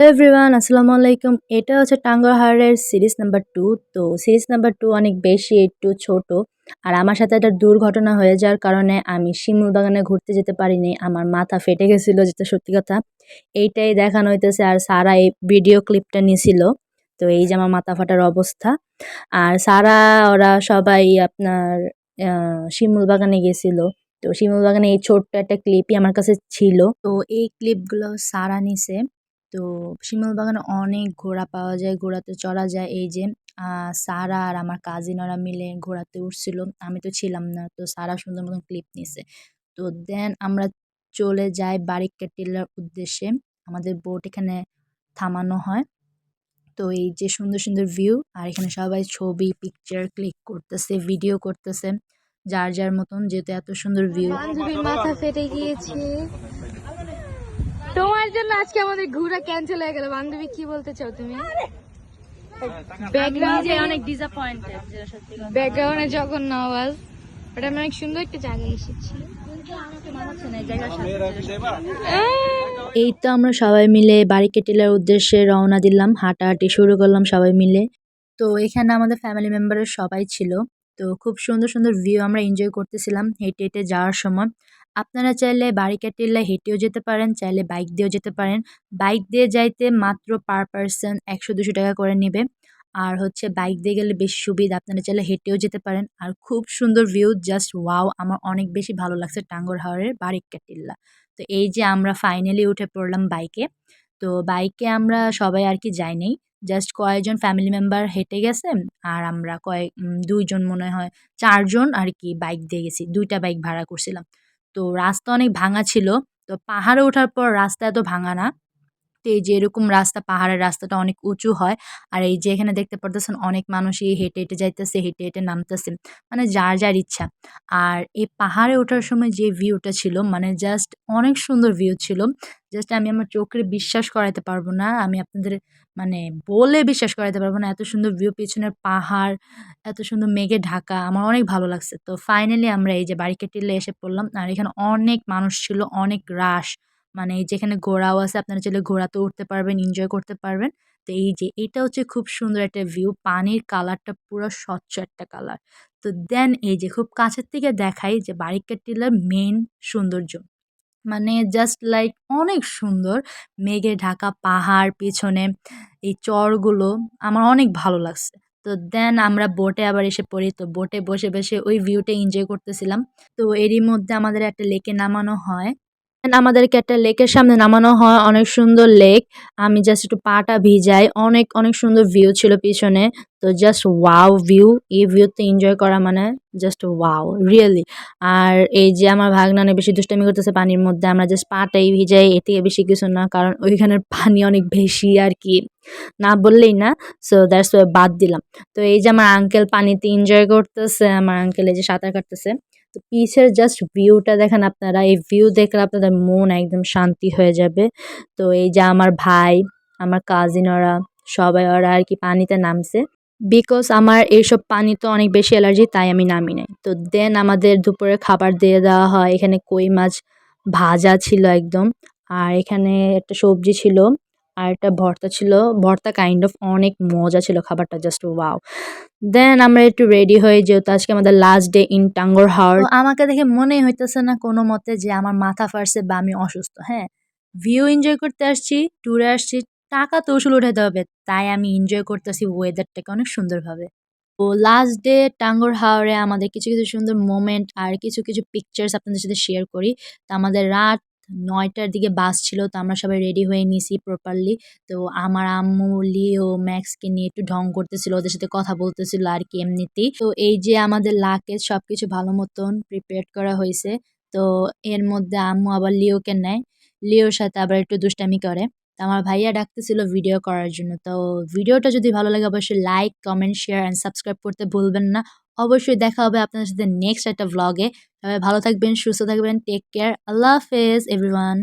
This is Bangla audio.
এভরিওয়ান আসসালামু আলাইকুম। এটা হচ্ছে টাঙ্গরহারের সিরিজ নাম্বার টু তো সিরিজ নাম্বার টু অনেক বেশি, একটু ছোট। আর আমার সাথে একটা দুর্ঘটনা হয়ে যাওয়ার কারণে আমি শিমুল বাগানে ঘুরতে যেতে পারিনি। আমার মাথা ফেটে গেছিল, যেটা সত্যি কথা। এইটাই দেখানো হইতেছে। আর সারা এই ভিডিও ক্লিপটা নিছিল। তো এই যে আমার মাথা ফাটার অবস্থা। আর সারা, ওরা সবাই আপনার শিমুল বাগানে গেছিল। তো শিমুল বাগানে এই ছোট্ট একটা ক্লিপই আমার কাছে ছিল। তো এই ক্লিপগুলো সারা নিছে। তো শিমুল বাগানে অনেক ঘোড়া পাওয়া যায়, ঘোড়াতে চড়া যায়। এই যে সারা আর আমার কাজিনরা মিলে ঘোড়াতে উঠছিল। আমি তো ছিলাম না, তো সারা সুন্দর মতন ক্লিপ নিছে। তো দেন আমরা চলে যাই বারিকা টিলার উদ্দেশ্যে। আমাদের বোট এখানে থামানো হয়। তো এই যে সুন্দর সুন্দর ভিউ আর এখানে সবাই ছবি পিকচার ক্লিক করতেছে ভিডিও করতেছে। যার যার মতন যেহেতু এত সুন্দর ভিউ মাথা ফেটে গিয়েছে। তোমার জন্য আজকে আমাদের ঘোরা ক্যান্সেল হয়ে গেল। বান্ধবী কি বলতে চাও তুমি? ব্যাকগ্রাউন্ডে অনেক ডিসঅ্যাপয়েন্টেড ব্যাকগ্রাউন্ডে যখন আওয়াজ। ওটা আমি অনেক সুন্দর একটা জায়গায় এসেছি। এই তো আমরা সবাই মিলে বারিকে টিলার উদ্দেশ্যে রওনা দিলাম। হাঁটাহাঁটি শুরু করলাম সবাই মিলে। তো এখানে আমাদের ফ্যামিলি মেম্বারের সবাই ছিল। তো খুব সুন্দর সুন্দর ভিউ আমরা এনজয় করতেছিলাম হেঁটে হেঁটে যাওয়ার সময়। আপনারা চাইলে বারিকা টিল্লা হেঁটেও যেতে পারেন, চাইলে বাইক দিয়েও যেতে পারেন। বাইক দিয়ে যাইতে মাত্র পার পারসন একশো দুশো টাকা করে নেবে। আর হচ্ছে বাইক দিয়ে গেলে বেশি সুবিধা, আপনারা চাইলে হেঁটেও যেতে পারেন। আর খুব সুন্দর ভিউ জাস্ট ওয়াও আমার অনেক বেশি ভালো লাগছে টাঙ্গর হাওয়ারের বারিকা টিল্লা তো এই যে আমরা ফাইনালি উঠে পড়লাম বাইকে তো বাইকে আমরা সবাই আর কি যাই যাইনি জাস্ট কয়েকজন ফ্যামিলি মেম্বার হেঁটে গেছে আর আমরা কয়েক দুইজন মনে হয়, চারজন আর কি বাইক দিয়ে গেছি। দুইটা বাইক ভাড়া করছিলাম। তো রাস্তা অনেক ভাঙা ছিল। তো পাহাড়ে ওঠার পর রাস্তা এত ভাঙা না। তো এই যে এরকম রাস্তা, পাহাড়ের রাস্তাটা অনেক উঁচু হয়। আর এই যে এখানে দেখতে পারতেছেন অনেক মানুষই হেঁটে হেঁটে যাইতেছে, হেঁটে হেঁটে নামতেছে। মানে যার যার ইচ্ছা। আর এই পাহাড়ে ওঠার সময় যে ভিউটা ছিল মানে জাস্ট অনেক সুন্দর ভিউ ছিল। জাস্ট আমি আমার চোখে বিশ্বাস করাতে পারব না। আমি আপনাদের মানে বলে বিশ্বাস করাতে পারব না। এত সুন্দর ভিউ, পিছনের পাহাড়, এত সুন্দর মেঘে ঢাকা, আমার অনেক ভালো লাগছে। তো ফাইনালি আমরা এই যে বাড়িকে টিলে এসে পড়লাম। আর এখানে অনেক মানুষ ছিল, অনেক রাশ মানে যেখানে ঘোড়াও আছে, আপনারা চাইলে ঘোড়াতে উঠতে পারবেন এনজয় করতে পারবেন। তো এই যে, এটা হচ্ছে খুব সুন্দর একটা ভিউ পানির কালারটা পুরো স্বচ্ছ একটা কালার তো দেন এই যে, খুব কাছের থেকে দেখাই যে বারিকা টিলার মেন সৌন্দর্য। মানে জাস্ট লাইক অনেক সুন্দর, মেঘে ঢাকা পাহাড় পিছনে এই চরগুলো আমার অনেক ভালো লাগছে। তো দেন আমরা বোটে আবার এসে পড়ি, তো বোটে বসে বসে ওই ভিউটা এনজয় করতেছিলাম। তো এরই মধ্যে আমাদের একটা লেকে নামানো হয়। আমাদেরকে একটা লেকের সামনে নামানো হয়, অনেক সুন্দর লেক আমি জাস্ট একটু পাটা ভিজাই, অনেক অনেক সুন্দর ভিউ ছিল পিছনে। তো জাস্ট ওয়াও ভিউ এই ভিউতে এনজয় করা মানে জাস্ট ওয়াও রিয়েলি আর এই যে আমার ভাগনানে বেশি দুষ্টামি করতেছে পানির মধ্যে, আমরা জাস্ট পাটাই ভিজাই, এ থেকে বেশি কিছু না, কারণ ওইখানের পানি অনেক বেশি আর কি। না বললেই না সো দ্যাটস বাদ দিলাম। তো এই যে আমার আঙ্কেল পানিতে এনজয় করতেছে, আমার আঙ্কেল এই যে সাঁতার কাটতেছে। তো পিছের জাস্ট ভিউটা দেখেন আপনারা, এই ভিউ দেখলে আপনাদের মন একদম শান্তি হয়ে যাবে। তো এই যে আমার ভাই, আমার কাজিন ওরা, সবাই ওরা আর কি পানিতে নামছে। বিকজ আমার এইসব পানি তো অনেক বেশি অ্যালার্জি তাই আমি নামি নাই। তো দেন আমাদের দুপুরে খাবার দিয়ে দেওয়া হয়। এখানে কই মাছ ভাজা ছিল একদম। আর এখানে একটা সবজি ছিল। আর একটা ভর্তা ছিল। ভর্তা কাইন্ড অফ অনেক মজা ছিল খাবারটা জাস্ট ওয়াও দেন আমরা একটু রেডি হয়ে যেহেতু আজকে আমাদের লাস্ট ডে ইন টাঙ্গর হাওয়ার আমাকে দেখে মনে হইতেছে না কোনো মতে যে আমার মাথা ফারছে বা আমি অসুস্থ। হ্যাঁ ভিউ এনজয় করতে আসছি ট্যুরে আসছি, টাকা তো উসুল উঠাতে হবে, তাই আমি এনজয় করতেছি ওয়েদারটাকে অনেক সুন্দরভাবে। তো লাস্ট ডে টাঙ্গর হাওয়ারে আমাদের কিছু কিছু সুন্দর মোমেন্ট আর কিছু কিছু পিকচার্স আপনাদের সাথে শেয়ার করি। তো আমাদের রাত নয়টার দিকে বাস ছিল, তো আমরা সবাই রেডি হয়ে নিছি প্রপারলি তো আমার আম্মু, লিও, ম্যাক্সকে নিয়ে একটু ঢং করতেছিল, ওদের সাথে কথা বলতেছিল আর কি এমনিতেই। তো এই যে আমাদের লাকেজ সব কিছু ভালো মতন প্রিপেয়ার করা হয়েছে, তো এর মধ্যে আম্মু আবার লিওকে নেয়। লিওর সাথে আবার একটু দুষ্টামি করে। তো আমার ভাইয়া ডাকতেছিল ভিডিও করার জন্য। তো ভিডিওটা যদি ভালো লাগে, অবশ্যই like comment share and subscribe করতে ভুলবেন না। অবশ্যই দেখা হবে আপনাদের সাথে নেক্সট একটা ভ্লগে সবাই ভালো থাকবেন, সুস্থ থাকবেন টেক কেয়ার আল্লাহ হাফেজ এভরিওয়ান